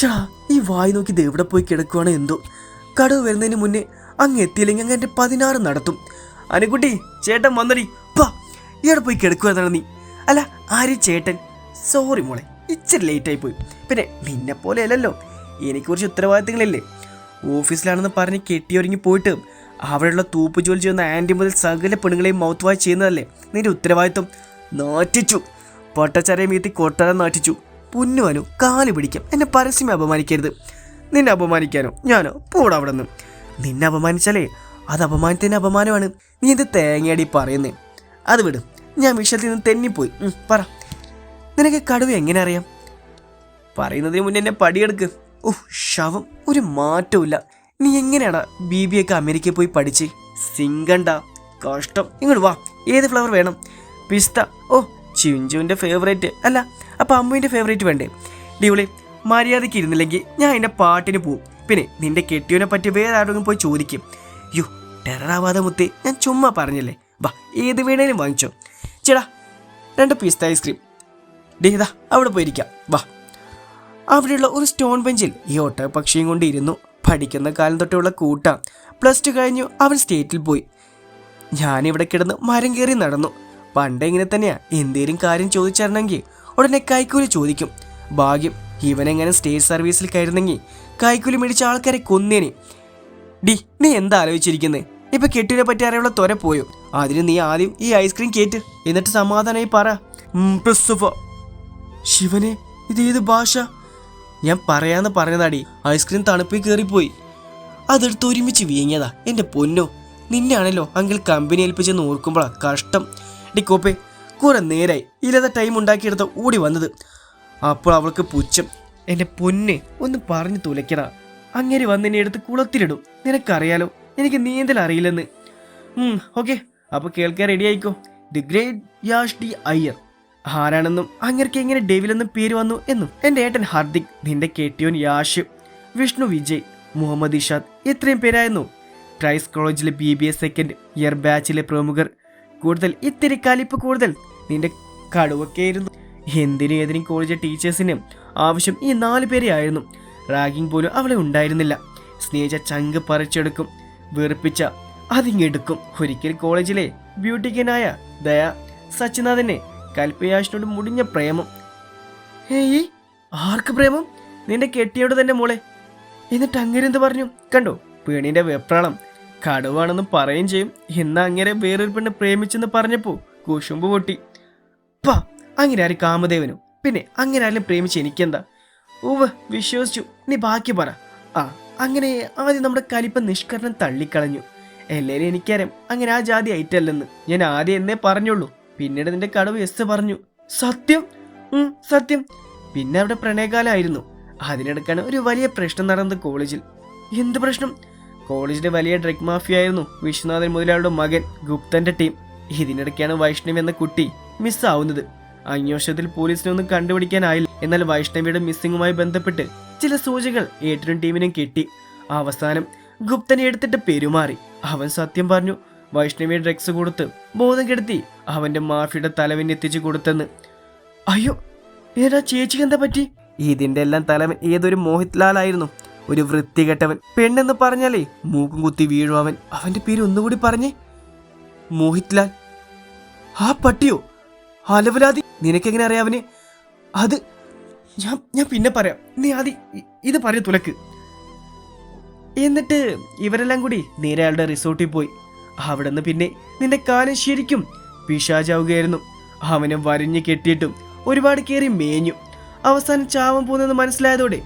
ഷാ ഈ വായി നോക്കി എവിടെ പോയി കിടക്കുവാണ് എന്തോ. കടവ് വരുന്നതിന് മുന്നേ അങ്ങ് എത്തിയില്ലെങ്കിൽ അങ്ങ് എന്റെ പതിനാറ് നടത്തും. അനുകുട്ടി ചേട്ടൻ വന്നടി. പാ ഇവിടെ പോയി കിടക്കുവാന്നാണ് നീ. അല്ല ആര് ചേട്ടൻ? സോറി മോളെ ഇച്ചിരി ലേറ്റായി പോയി. പിന്നെ നിന്നെ പോലെ അല്ലല്ലോ എനിക്ക് കുറച്ച് ഉത്തരവാദിത്തങ്ങളില്ലേ. ഓഫീസിലാണെന്ന് പറഞ്ഞ് കെട്ടിയൊരുങ്ങി പോയിട്ട് അവിടെയുള്ള തൂപ്പ് ജോലി ചെയ്യുന്ന ആന്റി മുതൽ സകല പെണ്ണുങ്ങളെയും മൗത്ത് വാഷ് ചെയ്യുന്നതല്ലേ നിന്റെ ഉത്തരവാദിത്വം? നാറ്റിച്ചു. പൊട്ടച്ചരയെ മീത്തി കൊട്ടാരം നാട്ടിച്ചു പുന്നുവനു കാൽ പിടിക്കും. എന്നെ പരസ്യം അപമാനിക്കരുത്. നിന്നെ അപമാനിക്കാനോ? ഞാനോ? പോടാ അവിടെ നിന്ന് നിന്നെ അപമാനിച്ചാലേ അത് അപമാനത്തിന്റെ അപമാനമാണ്. നീ എന്ത് തേങ്ങയടി പറയുന്നേ? അത് വിട്. ഞാൻ വിഷയത്തിൽ നിന്ന് തെന്നിപ്പോയി. പറ. നിനക്ക് കടുവ എങ്ങനെ അറിയാം? പറയുന്നതിന് മുന്നേ എന്നെ പടിയെടുക്ക്. ഓ ശവം. ഒരു മാറ്റവും നീ എങ്ങനെയാടാ ബി ബി ഒക്കെ അമേരിക്കയിൽ പോയി പഠിച്ച്? സിംഗണ്ട കഷ്ടം. ഇങ്ങോട്ട് വാ. ഏത് ഫ്ലവർ വേണം? പിസ്ത. ഓ ചിഞ്ചുവിന്റെ ഫേവറേറ്റ് അല്ല അപ്പം അമ്മുവിന്റെ ഫേവറേറ്റ് വേണ്ടേ? ഡിയുളി മര്യാദയ്ക്ക് ഇരുന്നില്ലെങ്കിൽ ഞാൻ എന്റെ പാട്ടിന് പോവും. പിന്നെ നിന്റെ കെട്ടിയവനെ പറ്റി വേറെ ആരോടും പോയി ചോദിക്കും. യു ടെററാവാതെ മുത്തേ ഞാൻ ചുമ്മാ പറഞ്ഞില്ലേ? വാ ഏത് വേണേലും വാങ്ങിച്ചോ. ചേടാ രണ്ട് പീസ് ഐസ്ക്രീം ഡേതാ അവിടെ പോയിരിക്കാം. വാ. അവിടെയുള്ള ഒരു സ്റ്റോൺ ബെഞ്ചിൽ ഈ ഒട്ടകപക്ഷിയും കൊണ്ട് ഇരുന്നു. പഠിക്കുന്ന കാലം തൊട്ടുള്ള കൂട്ടാ. പ്ലസ് ടു കഴിഞ്ഞു അവൻ സ്റ്റേറ്റിൽ പോയി. ഞാനിവിടെ കിടന്ന് മരം കയറി നടന്നു. പണ്ട് ഇങ്ങനെ തന്നെയാ. എന്തേലും കാര്യം ചോദിച്ചറിഞ്ഞെങ്കിൽ ഉടനെ കൈക്കൂലി ചോദിക്കും. ഭാഗ്യം ഇവനെങ്ങനെ സ്റ്റേജ് സർവീസിൽ കയറുന്നെങ്കിൽ കൈക്കൂലി മേടിച്ച ആൾക്കാരെ കൊന്നേനെ. ഡി നീ എന്താ ആലോചിച്ചിരിക്കുന്നത് ഇപ്പൊ കെട്ടിനെ പറ്റി അറിയുള്ള തൊര പോയോ? അതിന് നീ ആദ്യം ഈ ഐസ്ക്രീം കേറ്റ്. എന്നിട്ട് സമാധാനമായി പറ. ശിവനെ ഇത് ഏത് ഭാഷ? ഞാൻ പറയാന്ന് പറഞ്ഞതാടി ഐസ്ക്രീം തണുപ്പിൽ കയറിപ്പോയി അതെടുത്ത് ഒരുമിച്ച് വീങ്ങിയതാ. എന്റെ പൊന്നോ നിന്നാണല്ലോ അങ്കിൾ കമ്പനി ഏൽപ്പിച്ചെന്ന് ഓർക്കുമ്പോഴാ കഷ്ടം. ഡി കോപ്പേ കുറെ നേരായി ഇല്ലാതെ ടൈം ഉണ്ടാക്കിയെടുത്ത് ഓടി വന്നത്. അപ്പോൾ അവൾക്ക് പുച്ഛം എന്റെ പൊന്നെ ഒന്ന് പറഞ്ഞു തുലയ്ക്കടാ. അങ്ങനെ വന്ന് എന്നെ എടുത്ത് കുളത്തിലിടും. നിനക്കറിയാലോ എനിക്ക് നീന്തൽ അറിയില്ലെന്ന്. ഓക്കെ അപ്പോൾ കേൾക്കാൻ റെഡി ആയിക്കോ. The great Yash D Iyer ആരാണെന്നും അങ്ങർക്ക് എങ്ങനെ ഡെവിലെന്നും പേര് വന്നു എന്നും? എന്റെ ഏട്ടൻ ഹാർദിക് നിന്റെ കെട്ടിയോൻ യാഷ് വിഷ്ണു വിജയ് മുഹമ്മദ് ഇഷാദ് ഇത്രയും പേരായിരുന്നു ക്രൈസ്റ്റ് കോളേജിലെ B B S second year ബാച്ചിലെ പ്രമുഖർ. കൂടുതൽ ഇത്തിരി കലിപ്പ് കൂടുതൽ. നിന്റെ കടുവൊക്കെയായിരുന്നു എന്തിനും ഏതിനും കോളേജ് ടീച്ചേഴ്സിന് ആവശ്യം ഈ നാല് പേരെ ആയിരുന്നു. റാഗിങ് പോലും അവളെ ഉണ്ടായിരുന്നില്ല. സ്നേഹിച്ച ചങ്ക് പറിച്ചെടുക്കും വെറുപ്പിച്ച അതിങ്ങെടുക്കും ഒരിക്കൽ കോളേജിലെ ബ്യൂട്ടിക്കനായ ദയ സച്ചിനാഥനെ കൽപ്പയാഷിനോട് മുടിഞ്ഞ പ്രേമം. ഏയ് ആർക്ക് പ്രേമം? നിന്റെ കെട്ടിയോട് തന്നെ മോളെ. എന്നിട്ട് അങ്ങനെ എന്ത് പറഞ്ഞു? കണ്ടോ പെണ്ണിന്റെ വെപ്രാളം. കടുവാണെന്ന് പറയുകയും ചെയ്യും. എന്നാ അങ്ങനെ വേറൊരു പെണ്ണ് പ്രേമിച്ചെന്ന് പറഞ്ഞപ്പോ കുശുമ്പ് പൊട്ടി. പാ അങ്ങനെ ആരും കാമദേവനും? പിന്നെ അങ്ങനെ ആരും പ്രേമിച്ച് എനിക്കെന്താ? ഓവ് വിശ്വസിച്ചു. നീ ബാക്കി പറ. ആ അങ്ങനെ ആദ്യം നമ്മുടെ കലിപ്പ നിഷ്കരണം തള്ളിക്കളഞ്ഞു. എല്ലാവരും എനിക്കറിയാം. അങ്ങനെ ആ ജാതി ഐറ്റല്ലെന്ന് ഞാൻ ആദ്യം എന്നേ പറഞ്ഞുള്ളൂ. പിന്നീട് നിന്റെ കടവ് എസ് പറഞ്ഞു. സത്യം? സത്യം. പിന്നെ അവിടെ പ്രണയകാലമായിരുന്നു. അതിനിടക്കാണ് ഒരു വലിയ പ്രശ്നം നടന്നത് കോളേജിൽ. എന്ത് പ്രശ്നം? കോളേജിലെ വലിയ ഡ്രഗ് മാഫിയ ആയിരുന്നു വിശ്വനാഥൻ മുതലാളിയുടെ മകൻ ഗുപ്തന്റെ ടീം. ഇതിനിടയ്ക്കാണ് വൈഷ്ണവി എന്ന കുട്ടി മിസ്സാവുന്നത്. അന്വേഷണത്തിൽ പോലീസിനൊന്നും കണ്ടുപിടിക്കാനായില്ല. എന്നാൽ വൈഷ്ണവിയുടെ മിസ്സിങ്ങുമായി ബന്ധപ്പെട്ട് ചില സൂചനകൾ ഏട്ടനും ടീമിനും കിട്ടി. അവസാനം ഗുപ്തനെ എടുത്തിട്ട് പെരുമാറി. അവൻ സത്യം പറഞ്ഞു വൈഷ്ണവിയെ ഡ്രഗ്സ് കൊടുത്ത് ബോധം കെടുത്തി അവന്റെ മാഫിയുടെ തലവൻ എത്തിച്ചു കൊടുത്തെന്ന്. അയ്യോ ഏതാ ചേച്ചിക്ക് എന്താ പറ്റി? ഇതിന്റെ എല്ലാം തലവൻ ഏതൊരു മോഹിത് ലാൽ ആയിരുന്നു ഒരു വൃത്തികെട്ടവൻ പെണ്ണെന്ന് പറഞ്ഞാലേ മൂക്കും കുത്തി വീഴും അവൻ. അവന്റെ പേര് ഒന്നുകൂടി പറഞ്ഞേ. മോഹിത് ലാൽ ആ പട്ടിയോ? അലവലാതി നിനക്കെങ്ങനെ അറിയാം അവന്? അത് ഞാൻ ഞാൻ പിന്നെ പറയാം. നീ ആദ്യം ഇത് പറയൂ തുലക്ക്. എന്നിട്ട് ഇവരെല്ലാം കൂടി നേരെ അയാളുടെ റിസോർട്ടിൽ പോയി. അവിടെ നിന്ന് പിന്നെ നിന്റെ കാലം ശരിക്കും പിശാചാവുകയായിരുന്നു. അവനെ വരിഞ്ഞു കെട്ടിയിട്ടും ഒരുപാട് കയറി മേഞ്ഞു. അവസാനം ചാവം പോകുന്നത് മനസ്സിലായതോടെ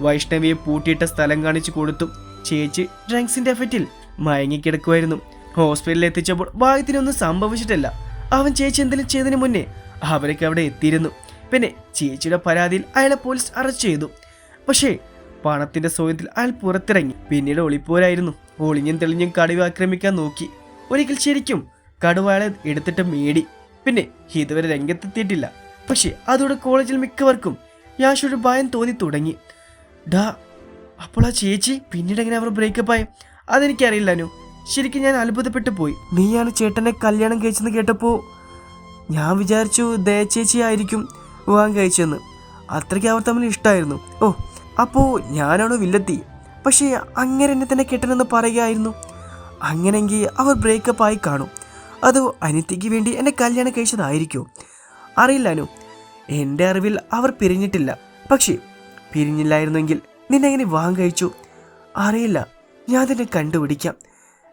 വൈഷ്ണവിയെ പൂട്ടിയിട്ട സ്ഥലം കാണിച്ചു കൊടുത്തു ചേച്ചി ഡ്രങ്ക്സിന്റെ എഫക്റ്റിൽ മയങ്ങിക്കിടക്കുമായിരുന്നു ഹോസ്പിറ്റലിൽ എത്തിച്ചപ്പോൾ ഭാഗ്യത്തിനൊന്നും സംഭവിച്ചിട്ടില്ല. അവൻ ചേച്ചി എന്തെങ്കിലും ചെയ്തതിന് മുന്നേ അവരൊക്കെ അവിടെ എത്തിയിരുന്നു. പിന്നെ ചേച്ചിയുടെ പരാതിയിൽ അയാളെ പോലീസ് അറസ്റ്റ് ചെയ്തു. പക്ഷേ പണത്തിന്റെ സ്വയത്തിൽ അയാൾ പുറത്തിറങ്ങി. പിന്നീട് ഒളിപ്പോരായിരുന്നു. ഒളിഞ്ഞും തെളിഞ്ഞും കടുവ ആക്രമിക്കാൻ നോക്കി. ഒരിക്കൽ ശരിക്കും കടുവ അയാളെ എടുത്തിട്ട് മേടി. പിന്നെ ഇതുവരെ രംഗത്തെത്തിയിട്ടില്ല. പക്ഷേ അതോടെ കോളേജിൽ മിക്കവർക്കും യാഷൊരു ഭയം തോന്നി തുടങ്ങി. ഡാ അപ്പോൾ ആ ചേച്ചി പിന്നീട് എങ്ങനെ അവർ ബ്രേക്കപ്പ് ആയി? അതെനിക്കറിയില്ല അനു. ശരിക്കും ഞാൻ അത്ഭുതപ്പെട്ടു പോയി. നീയാണ് ചേട്ടനെ കല്യാണം കഴിച്ചെന്ന് കേട്ടപ്പോൾ ഞാൻ വിചാരിച്ചു ദയ ചേച്ചി ആയിരിക്കും വിവാഹം കഴിച്ചെന്ന്. അത്രയ്ക്ക് അവർ തമ്മിൽ ഇഷ്ടമായിരുന്നു ഓ അപ്പോൾ ഞാനാണ് വില്ലെത്തി. പക്ഷേ അങ്ങനെ എന്നെ തന്നെ കെട്ടണമെന്ന് പറയുകയായിരുന്നു. അങ്ങനെങ്കിൽ അവർ ബ്രേക്കപ്പ് ആയി കാണും. അതോ അനിത്യയ്ക്ക് വേണ്ടി എന്നെ കല്യാണം കഴിച്ചതായിരിക്കുമോ അറിയില്ല അനു. എന്റെ അറിവിൽ അവർ പിരിഞ്ഞിട്ടില്ല. പക്ഷേ പിരിഞ്ഞില്ലായിരുന്നെങ്കിൽ നിന്നെങ്ങനെ വിവാഹം കഴിച്ചു? അറിയില്ല. ഞാൻ തന്നെ കണ്ടുപിടിക്കാം.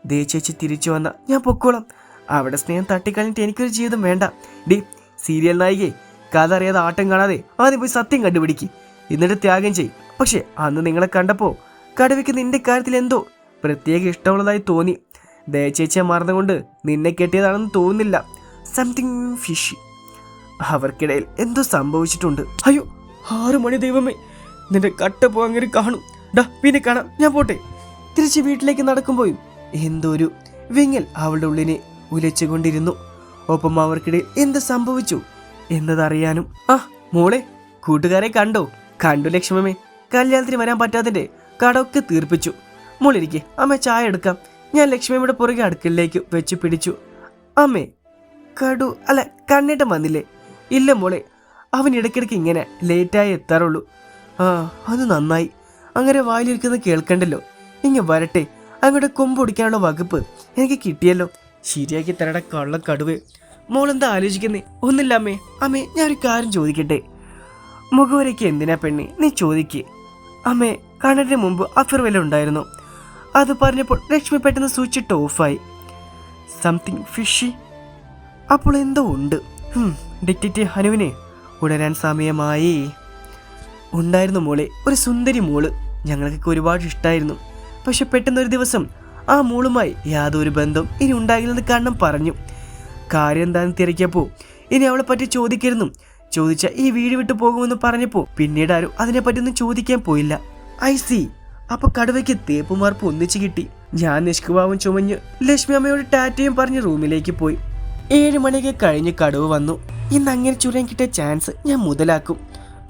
ദേ ചേച്ചി തിരിച്ചു വന്ന ഞാൻ പൊക്കോളാം. അവിടെ സ്നേഹം തട്ടിക്കളഞ്ഞിട്ട് എനിക്കൊരു ജീവിതം വേണ്ട. ഡി സീരിയൽ നായികേ കഥ അറിയാതെ ആട്ടം കാണാതെ ആദ്യം പോയി സത്യം കണ്ടുപിടിക്ക്. എന്നിട്ട് ത്യാഗം ചെയ്. പക്ഷേ അന്ന് നിങ്ങളെ കണ്ടപ്പോൾ കടുവയ്ക്ക് നിന്റെ കാര്യത്തിൽ എന്തോ പ്രത്യേക ഇഷ്ടമുള്ളതായി തോന്നി. ദയച്ചേച്ചിയെ മറന്നുകൊണ്ട് നിന്നെ കെട്ടിയതാണെന്ന് തോന്നുന്നില്ല. Something fishy. അവർക്കിടയിൽ എന്തോ സംഭവിച്ചിട്ടുണ്ട്. അയ്യോ ആറു മണി ദൈവമേ. നിന്റെ കട്ട പോകാൻ കാണും. ഡാ പിന്നെ കാണാം. ഞാൻ പോട്ടെ. തിരിച്ച് വീട്ടിലേക്ക് നടക്കുമ്പോഴും എന്തോ ഒരു വിങ്ങൽ അവളുടെ ഉള്ളിനെ ഉലച്ചുകൊണ്ടിരുന്നു. ഒപ്പം അവർക്കിടയിൽ എന്ത് സംഭവിച്ചു എന്നതറിയാനും ആ മോളെ കൂട്ടുകാരെ കണ്ടോ? കണ്ടു ലക്ഷ്മമേ കല്യാണത്തിന് വരാൻ പറ്റാത്തതിന്റെ കടമൊക്കെ തീർപ്പിച്ചു. മോളിരിക്കെ അമ്മ ചായ എടുക്കാം. ഞാൻ ലക്ഷ്മിയുടെ പുറകെ അടുക്കളയിലേക്ക് വെച്ച് പിടിച്ചു. അമ്മേ കടു അല്ല കണ്ണേട്ടം വന്നില്ലേ? ഇല്ല മോളെ അവൻ ഇടയ്ക്കിടയ്ക്ക് ഇങ്ങനെ ലേറ്റായി എത്താറുള്ളൂ. ആ അത് നന്നായി. അങ്ങനെ വായിലിരിക്കുന്നത് കേൾക്കണ്ടല്ലോ. ഇങ്ങ വരട്ടെ അങ്ങോട്ട് കൊമ്പൊടിക്കാനുള്ള വകുപ്പ് എനിക്ക് കിട്ടിയല്ലോ. ശരിയാക്കി തരട കള്ള കടുവേ. മോളെന്താ ആലോചിക്കുന്നേ? ഒന്നില്ല അമ്മേ. അമ്മേ ഞാൻ ഒരു കാര്യം ചോദിക്കട്ടെ? മുഖവരയ്ക്ക് എന്തിനാ പെണ്ണി? നീ ചോദിക്കേ. അമ്മേ കണ്ണന് മുമ്പ് അഫർ ഉണ്ടായിരുന്നു. അത് പറഞ്ഞപ്പോൾ ലക്ഷ്മി പെട്ടെന്ന് സ്വിച്ച് ഇട്ട് ഓഫായി സംതിങ് ഫിഷി അപ്പോൾ എന്തോ ഉണ്ട്. ഡിറ്റിറ്റി ഹനുവിനെ ഉണരാൻ സമയമായി. ഉണ്ടായിരുന്നു മോളെ ഒരു സുന്ദരി മോൾ. ഞങ്ങൾക്കൊക്കെ ഒരുപാട് ഇഷ്ടമായിരുന്നു പക്ഷെ പെട്ടെന്നൊരു ദിവസം ആ മോളുമായി യാതൊരു ബന്ധം ഇനി ഉണ്ടാകില്ലെന്ന് കണ്ണം പറഞ്ഞു. കാര്യം എന്താണെന്ന് തിരക്കിയപ്പോൾ ഇനി അവളെ പറ്റി ചോദിക്കരുന്നു. ചോദിച്ച ഈ വീട് വിട്ടു പോകുമെന്ന് പറഞ്ഞപ്പോൾ പിന്നീട് ആരും അതിനെപ്പറ്റി ഒന്നും ചോദിക്കാൻ പോയില്ല. ഐ സി അപ്പൊ കടുവയ്ക്ക് തേപ്പുമാർപ്പ് ഒന്നിച്ചു കിട്ടി. ഞാൻ നിഷ്കുഭാവം ചുമഞ്ഞ് ലക്ഷ്മി അമ്മയോട് ടാറ്റയും പറഞ്ഞ് റൂമിലേക്ക് പോയി. ഏഴ് മണിക്ക് കഴിഞ്ഞ് കടുവ വന്നു. ഇന്ന് അങ്ങനെ ചുരാൻ കിട്ടിയ ചാൻസ് ഞാൻ മുതലാക്കും.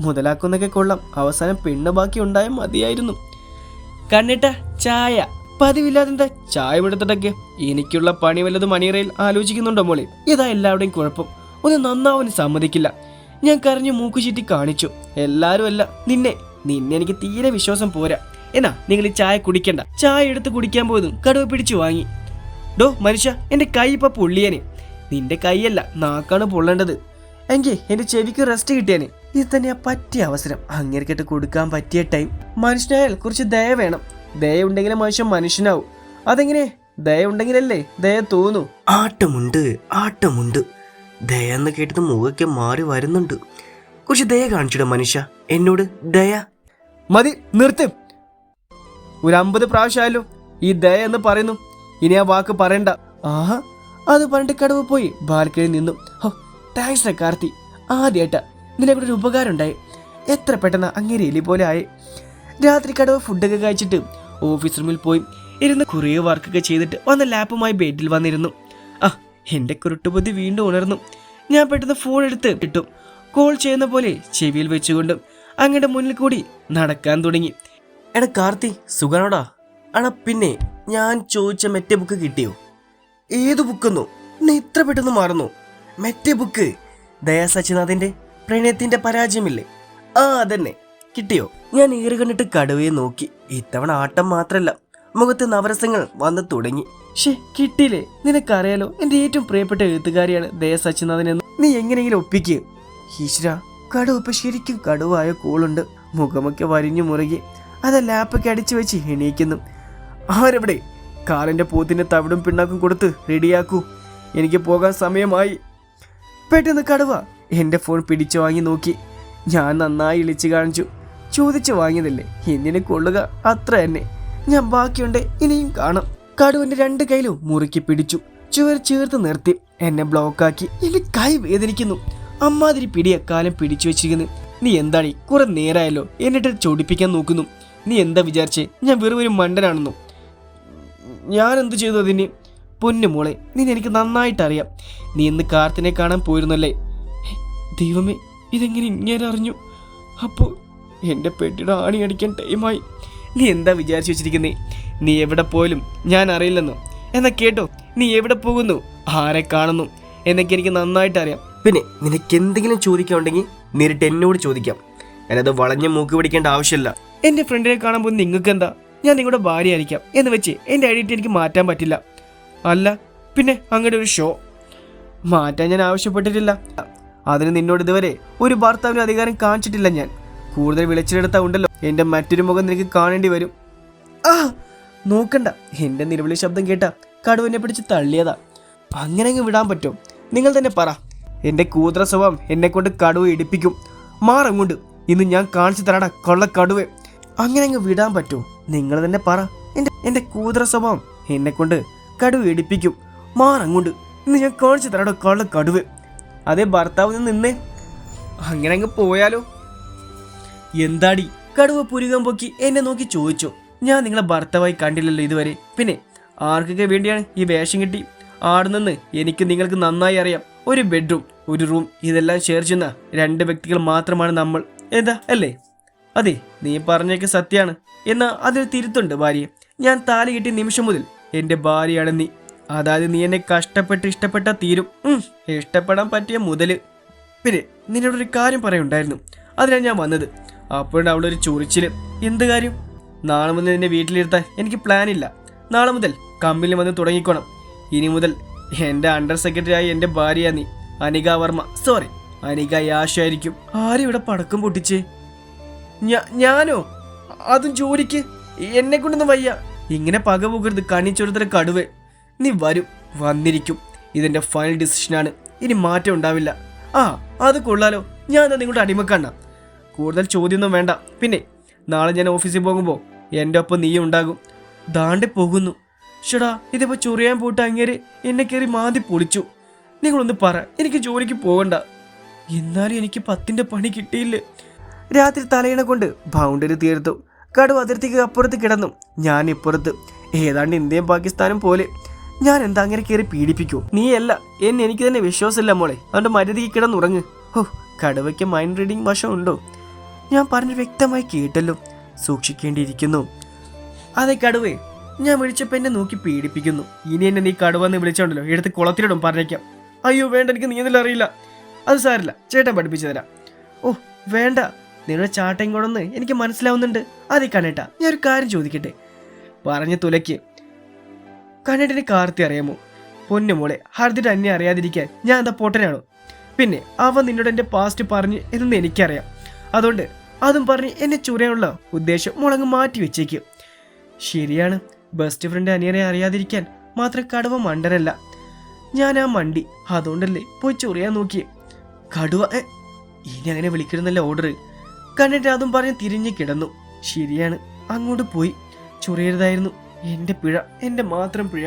മുതലാക്കുന്നൊക്കെ കൊള്ളാം. അവസാനം പെണ്ണ് ബാക്കി ഉണ്ടായ മതിയായിരുന്നു. കണ്ണിട്ട ചായ. പതിവില്ലാതെന്താ ചായ എടുത്തിട്ടൊക്കെ? എനിക്കുള്ള പണി വല്ലതും മണിയറയിൽ ആലോചിക്കുന്നുണ്ടോ മോളെ? ഇതാ എല്ലാവരുടെയും കുഴപ്പം. ഒന്ന് നന്നാവാൻ സമ്മതിക്കില്ല. ഞാൻ കരഞ്ഞു മൂക്കു ചീറ്റി കാണിച്ചു. എല്ലാരും അല്ല നിന്നെ. നിന്നെ എനിക്ക് തീരെ വിശ്വാസം പോരാ. എന്നാ നിങ്ങൾ ഈ ചായ കുടിക്കണ്ട. ചായ എടുത്ത് കുടിക്കാൻ പോയതും കടുവ പിടിച്ചു വാങ്ങി. ഡോ മനുഷ്യ എന്റെ കൈ ഇപ്പൊ പൊള്ളിയനെ. നിന്റെ കൈയല്ല നാക്കാണ് പൊള്ളേണ്ടത്. എങ്കിൽ എന്റെ ചെവിക്ക് റെസ്റ്റ് കിട്ടിയാനെ. ഇത് തന്നെയാ പറ്റിയ അവസരം. അങ്ങേർക്കിട്ട് കൊടുക്കാൻ പറ്റിയ ടൈം മനുഷ്യനായാൽ കുറച്ച് ദയ വേണം. ദയ ഉണ്ടെങ്കിലേ മനുഷ്യൻ മനുഷ്യനാവും. അതെങ്ങനെ? ദയ ഉണ്ടെങ്കിലല്ലേ ദയ തോന്നു. ആട്ടമുണ്ട് ആട്ടമുണ്ട്. ദയ എന്ന് കേട്ടത് മുഖൊക്കെ മാറി വരുന്നുണ്ട്. കുറച്ച് ദയ കാണിച്ചിട മനുഷ്യ. എന്നോട് ദയ. മതി നിർത്ത്. ഒരു അമ്പത് പ്രാവശ്യമായാലും ഈ ദയ എന്ന് പറയുന്നു. ഇനി ആ വാക്ക് പറയണ്ട. ആഹാ അത് പറഞ്ഞിട്ട് കടവ് പോയി ബാൽക്കണിയിൽ നിന്നു. ഹോ താങ്ക്സ് കാർത്തി. ആദ്യമായിട്ടാ ഒരു ഉപകാരം ഉണ്ടായി എത്ര പെട്ടെന്ന് അങ്ങേരി എലി പോലെ ആയി. രാത്രി കടവ് ഫുഡൊക്കെ കഴിച്ചിട്ട് ഓഫീസ് റൂമിൽ പോയി ഇരുന്ന് കുറേ വർക്കൊക്കെ ചെയ്തിട്ട് വന്ന ലാപ്പുമായി ബെഡിൽ വന്നിരുന്നു. ആ എന്റെ കുരുട്ടുബുദ്ധി വീണ്ടും ഉണർന്നു. ഞാൻ പെട്ടെന്ന് ഫോൺ എടുത്ത് ഇട്ടു. കോൾ ചെയ്യുന്ന പോലെ ചെവിയിൽ വെച്ചുകൊണ്ട് അങ്ങയുടെ മുന്നിൽ കൂടി നടക്കാൻ തുടങ്ങി. എടാ കാർത്തി സുഖാണോടാ? അണ പിന്നെ ഞാൻ ചോദിച്ച മെറ്റേ ബുക്ക് കിട്ടിയോ? ഏത് ബുക്കെന്നോ നീ ഇത്ര പെട്ടെന്ന് മാറുന്നു. മെറ്റേ ബുക്ക് ദയാ സച്ചിനാഥിന്റെ? പ്രണയത്തിന്റെ പരാജയമില്ലേ? ആ അതന്നെ. കിട്ടിയോ? ഞാൻ ഏറ് കണ്ടിട്ട് കടുവയെ നോക്കി. ഇത്തവണ ആട്ടം മാത്രല്ല മുഖത്ത് നവരസങ്ങൾ വന്നു തുടങ്ങി. ഷേ കിട്ടിയില്ലേ? നിനക്കറിയാലോ എന്റെ ഏറ്റവും പ്രിയപ്പെട്ട എഴുത്തുകാരിയാണ് ദയ എന്ന്. നീ എങ്ങനെയെങ്കിലും ഒപ്പിക്കുക ഈശ്വര കടുവ ഇപ്പൊ ശരിക്കും കടുവായ കൂളുണ്ട്. മുഖമൊക്കെ വരിഞ്ഞു മുറുകി. അത് ലാപ്പൊക്കെ അടിച്ചു വെച്ച് എണീക്കുന്നു. ആരെവിടെ? കാറിന്റെ പൂത്തിന്റെ തവിടും പിണ്ണാക്കും കൊടുത്ത് റെഡിയാക്കൂ എനിക്ക് പോകാൻ സമയമായി. പെട്ടെന്ന് കടുവ എന്റെ ഫോൺ പിടിച്ചു വാങ്ങി നോക്കി. ഞാൻ നന്നായി ഇളിച്ചു കാണിച്ചു. ചോദിച്ചു വാങ്ങിയതല്ലേ? എന്നിനെ കൊള്ളുക? അത്ര തന്നെ. ഞാൻ ബാക്കിയുണ്ട് ഇനിയും കാണാം. കടുവിന്റെ രണ്ട് കയ്യിലും മുറുക്കി പിടിച്ചു. ചുവർ ചേർത്ത് നിർത്തി. എന്നെ ബ്ലോക്കാക്കി എന്റെ കൈ വേദനിക്കുന്നു. അമ്മാതിരി പിടി കാലം പിടിച്ചു വെച്ചിരിക്കുന്നു. നീ എന്താണ്? കുറെ നേരായല്ലോ. എന്നിട്ട് ചൊടിപ്പിക്കാൻ നോക്കുന്നു. നീ എന്താ വിചാരിച്ചേ? ഞാൻ വെറും ഒരു മണ്ടനാണെന്നു? ഞാൻ എന്ത് ചെയ്തു അതിന്? പൊന്നു മോളെ നീ എനിക്ക് നന്നായിട്ട് അറിയാം നീ ഇന്ന് കാർത്തിനെ കാണാൻ പോയിരുന്നല്ലേ? ദൈവമേ ഇതെങ്ങനെ ഇങ്ങനെ അറിഞ്ഞു? അപ്പോൾ എന്റെ പെട്ടിയുടെ ആണി അടിക്കാൻ ടൈമായി. നീ എന്താ വിചാരിച്ചു വെച്ചിരിക്കുന്നേ? നീ എവിടെ പോയാലും ഞാൻ അറിയില്ലെന്നോ? എന്നാ കേട്ടോ നീ എവിടെ പോകുന്നു? ആരെ കാണുന്നു? എന്നൊക്കെ എനിക്ക് നന്നായിട്ട് അറിയാം. പിന്നെ നിനക്ക് എന്തെങ്കിലും ചോദിക്കാനുണ്ടെങ്കിൽ നേരിട്ട് എന്നോട് ചോദിക്കാം. ഞാനത് വളഞ്ഞ മൂക്ക് പിടിക്കേണ്ട ആവശ്യമില്ല. എന്റെ ഫ്രണ്ടിനെ കാണാൻ പോകുന്ന നിങ്ങൾക്ക് എന്താ ഞാൻ നിങ്ങളുടെ ഭാര്യ ആയിരിക്കാം എന്ന് വെച്ച് എന്റെ ഐഡന്റി എനിക്ക് മാറ്റാൻ പറ്റില്ല. അല്ല പിന്നെ അങ്ങനെ ഒരു ഷോ. മാറ്റാൻ ഞാൻ ആവശ്യപ്പെട്ടിട്ടില്ല. അതിന് നിന്നോട് ഇതുവരെ ഒരു ഭർത്താവിന് അധികാരം കാണിച്ചിട്ടില്ല ഞാൻ. കൂടുതൽ വിളിച്ചെടുത്താ ഉണ്ടല്ലോ. എന്റെ മറ്റൊരു മുഖം നിനക്ക് കാണേണ്ടി വരും. ആ നോക്കണ്ട. എന്റെ നിലവിളി ശബ്ദം കേട്ട കടുവനെ പിടിച്ച് തള്ളിയതാ. അങ്ങനെ അങ്ങ് വിടാൻ പറ്റും. നിങ്ങൾ തന്നെ പറ. എന്റെ കൂതറ സ്വഭാവം എന്നെ കൊണ്ട് കടുവ ഇടിപ്പിക്കും. മാറങ്ങോട്ട് ഇന്ന് ഞാൻ കാണിച്ചു തരാടാ കൊള്ള കടുവ. അങ്ങനെ അങ്ങ് വിടാൻ പറ്റുമോ നിങ്ങൾ തന്നെ പറ. എന്റെ എന്റെ കൂതറ സ്വഭാവം എന്നെ കൊണ്ട് കടുവ ഇടിപ്പിക്കും. മാറങ്ങോട്ട് ഇന്ന് ഞാൻ കാണിച്ചു തരാടാ കൊള്ള കടുവ. അതേ ഭർത്താവ് നിന്ന്. അങ്ങനെ അങ്ങ് പോയാലോ? എന്താടി? കടുവ പുരുകം പൊക്കി എന്നെ നോക്കി ചോദിച്ചു. ഞാൻ നിങ്ങളെ ഭർത്താവായി കണ്ടില്ലല്ലോ ഇതുവരെ. പിന്നെ ആർക്കൊക്കെ വേണ്ടിയാണ് ഈ വേഷം കിട്ടി? ആടുന്നെന്ന് എനിക്ക് നിങ്ങൾക്ക് നന്നായി അറിയാം. ഒരു ബെഡ്റൂം ഒരു റൂം ഇതെല്ലാം ഷെയർ ചെയ്യുന്ന രണ്ട് വ്യക്തികൾ മാത്രമാണ് നമ്മൾ. എന്താ അല്ലേ? അതെ നീ പറഞ്ഞേക്ക് സത്യമാണ്. എന്നാൽ അതിൽ തിരുത്തുണ്ട് ഭാര്യയെ ഞാൻ താലി കിട്ടിയ നിമിഷം മുതൽ എന്റെ ഭാര്യയാണ് നീ. അതായത് നീ എന്നെ കഷ്ടപ്പെട്ട് ഇഷ്ടപ്പെട്ട തീരും. ഇഷ്ടപ്പെടാൻ പറ്റിയ മുതൽ. പിന്നെ നിന്നോട് ഒരു കാര്യം പറയുണ്ടായിരുന്നു. അതിനാണ് ഞാൻ വന്നത്. അപ്പോഴാണ് ഒരു ചൊറിച്ചിൽ. എന്ത് കാര്യം? നാളെ മുതൽ നിന്നെ വീട്ടിലിരുത്താൻ എനിക്ക് പ്ലാൻ ഇല്ല. നാളെ മുതൽ കമ്പനിയിൽ വന്ന് തുടങ്ങിക്കോണം. ഇനി മുതൽ എന്റെ അണ്ടർ സെക്രട്ടറി ആയി എന്റെ ഭാര്യ നീ. അനിക വർമ്മ. സോറി അനിക യാഷ് ആയിരിക്കും. ആരും ഇവിടെ പടക്കം പൊട്ടിച്ചേ? ഞാനോ? അതും ജോലിക്ക്? എന്നെ കൊണ്ടൊന്നും വയ്യ. ഇങ്ങനെ പക കണിച്ചൊരുത്തര കടുവ. നീ വരും വന്നിരിക്കും. ഇതെന്റെ ഫൈനൽ ഡിസിഷനാണ് ഇനി മാറ്റം ഉണ്ടാവില്ല. ആ അത് കൊള്ളാലോ. ഞാൻ നിങ്ങളുടെ അടിമക്കണ്ണ കൂടുതൽ ചോദ്യമൊന്നും വേണ്ട. പിന്നെ നാളെ ഞാൻ ഓഫീസിൽ പോകുമ്പോൾ എന്റെ ഒപ്പം നീയും ഉണ്ടാകും. ദാണ്ടി പോകുന്നു. ഷടാ ഇതിപ്പോൾ ചൊറിയാൻ പോയിട്ട് അങ്ങേര് എന്നെ കയറി മാന്തി പൊളിച്ചു. നിങ്ങളൊന്ന് പറ എനിക്ക് ജോലിക്ക് പോകണ്ട. എന്നാലും എനിക്ക് പത്തിന്റെ പണി കിട്ടിയില്ലേ. രാത്രി തലയിണ കൊണ്ട് ബൗണ്ടറി തീർത്തു. കടുവ അതിർത്തിക്ക് അപ്പുറത്ത് കിടന്നു. ഞാൻ ഇപ്പുറത്ത്. ഏതാണ്ട് ഇന്ത്യയും പാകിസ്ഥാനും പോലെ. ഞാൻ എന്താ അങ്ങനെ കയറി പീഡിപ്പിക്കൂ നീയല്ല എന്നെ എനിക്ക് തന്നെ വിശ്വാസമില്ല മോളെ. അവന്റെ മരുതിക്ക് കിടന്നുറങ്ങ്. ഹോ കടുവയ്ക്ക് മൈൻഡ് റീഡിംഗ് വശം ഉണ്ടോ ഞാൻ പറഞ്ഞു വ്യക്തമായി കേട്ടല്ലോ. സൂക്ഷിക്കേണ്ടിയിരിക്കുന്നു. അതെ കടുവേ ഞാൻ വിളിച്ചപ്പോൾ എന്നെ നോക്കി പീഡിപ്പിക്കുന്നു. ഇനി എന്നെ നീ കടുവെന്ന് വിളിച്ചോണ്ടല്ലോ. എടുത്ത് കുളത്തിലിടും പറഞ്ഞേക്കാം. അയ്യോ വേണ്ട എനിക്ക് നീന്തൽ അറിയില്ല. അത് സാരില്ല ചേട്ടൻ പഠിപ്പിച്ചു തരാം. ഓ വേണ്ട. നിങ്ങളുടെ ചാട്ടയും കൊണ്ടൊന്ന് എനിക്ക് മനസ്സിലാവുന്നുണ്ട്. അതേ കണേട്ടാ ഞാൻ ഒരു കാര്യം ചോദിക്കട്ടെ? പറഞ്ഞ തുലയ്ക്ക്. കണ്ണേട്ടിന് കാർത്തി അറിയാമോ? പൊന്നു മോളെ ഹർദിട്ട് അന്നെ അറിയാതിരിക്കാൻ ഞാൻ എന്താ പൊട്ടനാണോ? പിന്നെ അവൻ നിന്നോട് എന്റെ പാസ്റ്റ് പറഞ്ഞു എന്നെന്ന് എനിക്കറിയാം. അതുകൊണ്ട് അതും പറഞ്ഞ് എന്നെ ചുരയുള്ള ഉദ്ദേശം മുളങ്ങ് മാറ്റി വെച്ചേക്കും. ശരിയാണ് ബെസ്റ്റ് ഫ്രണ്ട് അനിയനെ അറിയാതിരിക്കാൻ മാത്രം കടുവ മണ്ടനല്ല. ഞാൻ ആ മണ്ടി അതുകൊണ്ടല്ലേ പോയി ചൊറിയാൻ നോക്കി കടുവ ഇനി അങ്ങനെ വിളിക്കരുന്നല്ല ഓർഡർ കണ്ടിട്ട് അതും പറഞ്ഞ് തിരിഞ്ഞു കിടന്നു. ശരിയാണ് അങ്ങോട്ട് പോയി. ചൊറിയരുതായിരുന്നു. എന്റെ പിഴ എന്റെ മാത്രം പിഴ.